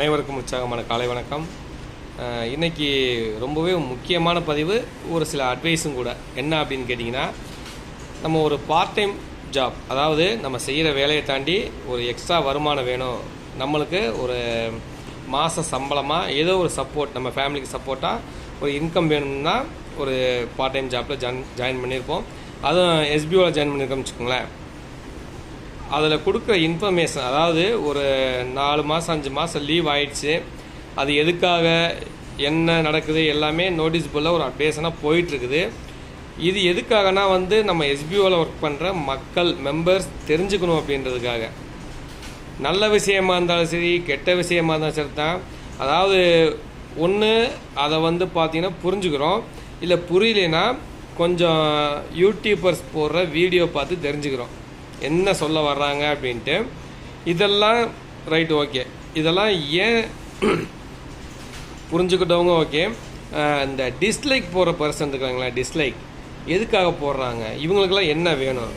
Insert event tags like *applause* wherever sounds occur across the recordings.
அனைவருக்கும் உற்சாகமான காலை வணக்கம். இன்றைக்கி இன்னைக்கு ரொம்பவே முக்கியமான பதிவு ஒரு சில அட்வைஸும் கூட. என்ன அப்படின்னு கேட்டிங்கன்னா நம்ம ஒரு பார்ட் டைம் ஜாப் அதாவது நம்ம செய்கிற வேலையை தாண்டி ஒரு எக்ஸ்ட்ரா வருமானம் வேணும். நம்மளுக்கு ஒரு மாத சம்பளமாக ஏதோ ஒரு சப்போர்ட் நம்ம ஃபேமிலிக்கு சப்போர்ட்டாக ஒரு இன்கம் வேணும்னா ஒரு பார்ட் டைம் ஜாப்பில் ஜாயின் ஜாயின் பண்ணியிருப்போம். அதுவும் எஸ்பிஓவில் ஜாயின் பண்ணியிருக்கோம்னு வச்சுக்கோங்களேன். அதில் கொடுக்குற இன்ஃபர்மேஷன் அதாவது ஒரு நாலு மாதம் அஞ்சு மாதம் லீவ் ஆயிடுச்சு. அது எதுக்காக என்ன நடக்குது எல்லாமே நோட்டீஸ் போல் ஒரு அப்டேஷனாக போயிட்டுருக்குது. இது எதுக்காகனா வந்து நம்ம எஸ்பிஓவில் ஒர்க் பண்ணுற மக்கள் மெம்பர்ஸ் தெரிஞ்சுக்கணும் அப்படின்றதுக்காக. நல்ல விஷயமா இருந்தாலும் சரி கெட்ட விஷயமா இருந்தாலும் சரி தான். அதாவது ஒன்று அதை வந்து பார்த்திங்கன்னா புரிஞ்சுக்கிறோம். இல்லை புரியலைன்னா கொஞ்சம் யூடியூபர்ஸ் போடுற வீடியோ பார்த்து தெரிஞ்சுக்கிறோம். என்ன சொல்ல வர்றாங்க அப்படின்ட்டு இதெல்லாம் ரைட் ஓகே இதெல்லாம் ஏன் *clears throat* புரிஞ்சுக்கிட்டவங்க ஓகே இந்த டிஸ்லைக் போகிற பர்சன் இருக்காங்களா டிஸ்லைக் எதுக்காக போடுறாங்க? இவங்களுக்கெல்லாம் என்ன வேணும்?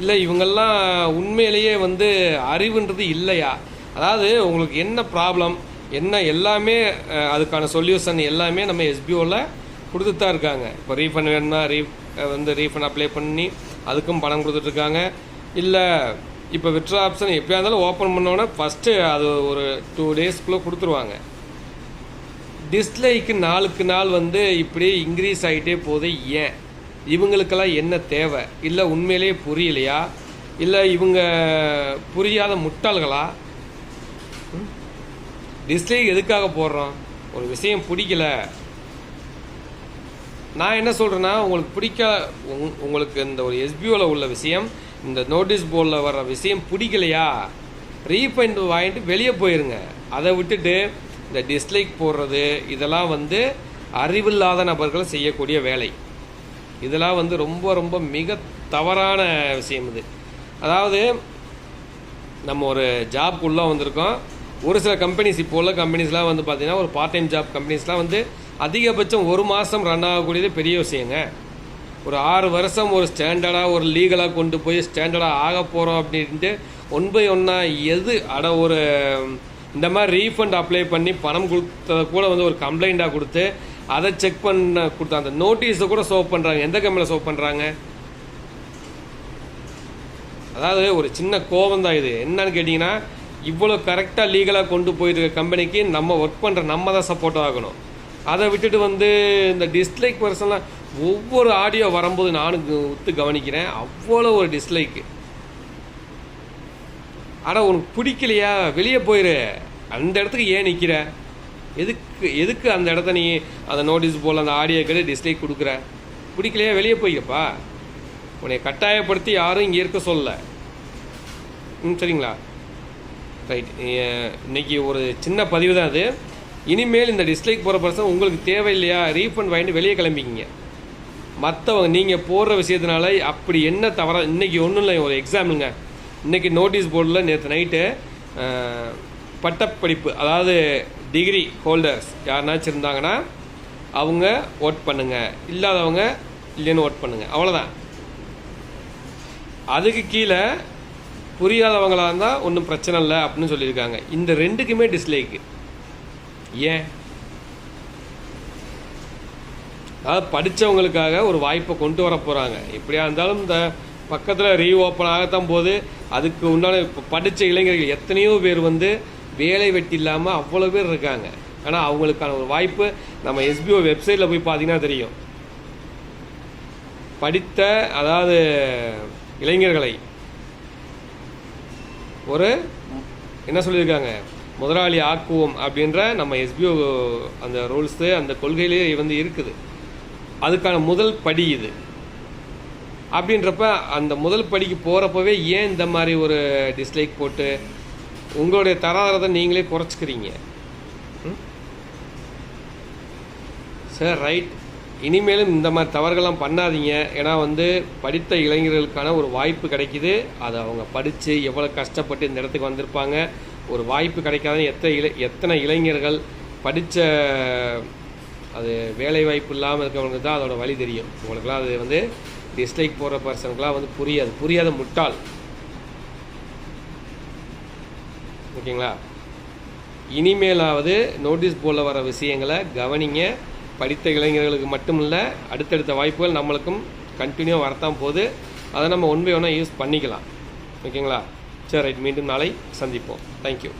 இல்லை இவங்கெல்லாம் உண்மையிலேயே வந்து அறிவுன்றது இல்லையா? அதாவது உங்களுக்கு என்ன ப்ராப்ளம் என்ன எல்லாமே அதுக்கான சொல்யூஷன் எல்லாமே நம்ம எஸ்பிஓவில் கொடுத்துட்டு தான் இருக்காங்க. இப்போ ரீஃபண்ட் வேணும்னா ரீ வந்து ரீஃபண்ட் அப்ளை பண்ணி அதுக்கும் பணம் கொடுத்துட்ருக்காங்க இல்லை இப்போ விட்ற ஆப்ஷன் எப்படியா இருந்தாலும் ஓப்பன் பண்ணோன்னே ஃபஸ்ட்டு அது ஒரு டூ டேஸ்க்குள்ளே கொடுத்துருவாங்க. டிஸ்லைக்கு நாளுக்கு நாள் வந்து இப்படி இன்க்ரீஸ் ஆகிட்டே போகுது ஏன்? இவங்களுக்கெல்லாம் என்ன தேவை? இல்லை உண்மையிலேயே புரியலையா? இல்லை இவங்க புரியாத முட்டாள்களா? டிஸ்லைக் எதுக்காக போடுறோம்? ஒரு விஷயம் பிடிக்கல. நான் என்ன சொல்கிறேன்னா உங்களுக்கு பிடிக்க உங்- உங்களுக்கு இந்த ஒரு எஸ்பியூவில் உள்ள விஷயம் இந்த நோட்டீஸ் போர்டில் வர்ற விஷயம் பிடிக்கலையா? ரீஃபண்ட் வாங்கிட்டு வெளியே போயிருங்க. அதை விட்டுட்டு இந்த டிஸ்லைக் போடுறது இதெல்லாம் வந்து அறிவில்லாத நபர்கள் செய்யக்கூடிய வேலை. இதெல்லாம் வந்து ரொம்ப ரொம்ப மிக தவறான விஷயம் இது. அதாவது நம்ம ஒரு ஜாப்க்குள்ளே வந்திருக்கோம். ஒரு சில கம்பெனிஸ் இப்போ உள்ள கம்பெனிஸ்லாம் வந்து பார்த்தீங்கன்னா ஒரு பார்ட் டைம் ஜாப் கம்பெனிஸ்லாம் வந்து அதிகபட்சம் ஒரு மாதம் ரன் ஆகக்கூடியது பெரிய விஷயங்க. ஒரு ஆறு வருஷம் ஒரு ஸ்டாண்டர்டாக ஒரு லீகலாக கொண்டு போய் ஸ்டாண்டர்டாக ஆக போகிறோம் அப்படின்ட்டு ஒன் பை ஒன்றா எது? அட ஒரு இந்த மாதிரி ரீஃபண்ட் அப்ளை பண்ணி பணம் கொடுத்தத கூட வந்து ஒரு கம்ப்ளைண்ட்டாக கொடுத்து அதை செக் பண்ண கொடுத்த அந்த நோட்டீஸை கூட சோப் பண்ணுறாங்க எந்த கம்பெனியில் சோப் பண்ணுறாங்க அதாவது ஒரு சின்ன கோபம் தான் இது. என்னன்னு கேட்டிங்கன்னா இவ்வளோ கரெக்டாக லீகலாக கொண்டு போயிட்டு இருக்க கம்பெனிக்கு நம்ம ஒர்க் பண்ணுற நம்ம தான் சப்போர்ட் ஆகணும். அதை விட்டுட்டு வந்து இந்த டிஸ்லைக் பர்சன்லாம் ஒவ்வொரு ஆடியோ வரும்போது நானும் ஒத்து கவனிக்கிறேன். அவ்வளோ ஒரு டிஸ்லைக்கு ஆனால் உனக்கு பிடிக்கலையா? வெளியே போயிரு. அந்த இடத்துக்கு ஏன் நிற்கிற எதுக்கு எதுக்கு அந்த இடத்த நீ அந்த நோட்டீஸ் போல் அந்த ஆடியோ கேட்டு டிஸ்லைக் கொடுக்குற? பிடிக்கலையா? வெளியே போயிருப்பா உன்னை கட்டாயப்படுத்தி யாரும் இங்கே இருக்க சொல்லலை. ம் சரிங்களா? ரைட் இன்னைக்கு ஒரு சின்ன பதிவு தான் அது. இனிமேல் இந்த டிஸ்லைக் போகிற பர்சன் உங்களுக்கு தேவையில்லையா? ரீஃபண்ட் வாங்கிட்டு வெளியே கிளம்பிக்கிங்க. மற்றவங்க நீங்கள் போடுற விஷயத்தினால அப்படி என்ன தவற இன்றைக்கி ஒன்றும் இல்லை ஒரு எக்ஸாம்பிளுங்க இன்றைக்கி நோட்டீஸ் போர்டில் நேற்று நைட்டு பட்டப்படிப்பு அதாவது டிகிரி ஹோல்டர்ஸ் யாருனாச்சும் இருந்தாங்கன்னா அவங்க ஓட் பண்ணுங்க. இல்லாதவங்க இல்லைன்னு ஓட் பண்ணுங்கள் அவ்வளோதான் அதுக்கு கீழே புரியாதவங்களாக இருந்தால் ஒன்றும் பிரச்சனை இல்லை அப்படின்னு சொல்லியிருக்காங்க. இந்த ரெண்டுக்குமே டிஸ்லைக்கு ஏன்? அதாவது படித்தவங்களுக்காக ஒரு வாய்ப்பை கொண்டு வர போகிறாங்க எப்படியா இருந்தாலும் இந்த பக்கத்தில் ரீஓப்பன் ஆகத்தான் போது அதுக்கு உண்டான இப்போ படித்த இளைஞர்கள் எத்தனையோ பேர் வந்து வேலை வெட்டி இல்லாமல் அவ்வளோ பேர் இருக்காங்க. ஆனால் அவங்களுக்கான ஒரு வாய்ப்பு நம்ம எஸ்பிஓ வெப்சைட்டில் போய் பார்த்தீங்கன்னா தெரியும். படித்த அதாவது இளைஞர்களை ஒரு என்ன சொல்லியிருக்காங்க? முதலாளி ஆக்குவோம் அப்படின்ற நம்ம எஸ்பிஓ அந்த ரூல்ஸு அந்த கொள்கையிலே வந்து இருக்குது. அதுக்கான முதல் படி இது. அப்படின்றப்ப அந்த முதல் படிக்கு போகிறப்பவே ஏன் இந்த மாதிரி ஒரு டிஸ்லைக் போட்டு உங்களுடைய தராதரத்தை நீங்களே குறைச்சிக்கிறீங்க? சார் ரைட் இனிமேலும் இந்த மாதிரி தவறுகள்லாம் பண்ணாதீங்க. ஏன்னா வந்து படித்த இளைஞர்களுக்கான ஒரு வாய்ப்பு கிடைக்குது. அதை அவங்க படித்து எவ்வளோ கஷ்டப்பட்டு இந்த இடத்துக்கு வந்திருப்பாங்க. ஒரு வாய்ப்பு கிடைக்காதுன்னு எத்தனை இளை எத்தனை இளைஞர்கள் படித்த அது வேலை வாய்ப்பு இல்லாமல் இருக்கவங்களுக்கு தான் அதோட வழி தெரியும். உங்களுக்குலாம் அது வந்து டிஸ்லைக் போகிற பர்சனுக்குலாம் வந்து புரியாது. புரியாத முட்டாள். ஓகேங்களா? இனிமேலாவது நோட்டீஸ் போர்டில் வர விஷயங்களை கவனிங்க. படித்த இளைஞர்களுக்கு மட்டும் இல்லை அடுத்தடுத்த வாய்ப்புகள் நம்மளுக்கும் கண்டினியூ வரத்தான் போகுது. அதை நம்ம ஒன் பை யூஸ் பண்ணிக்கலாம். ஓகேங்களா? சரி ரைட் மீண்டும் நாளை சந்திப்போம். தேங்க்யூ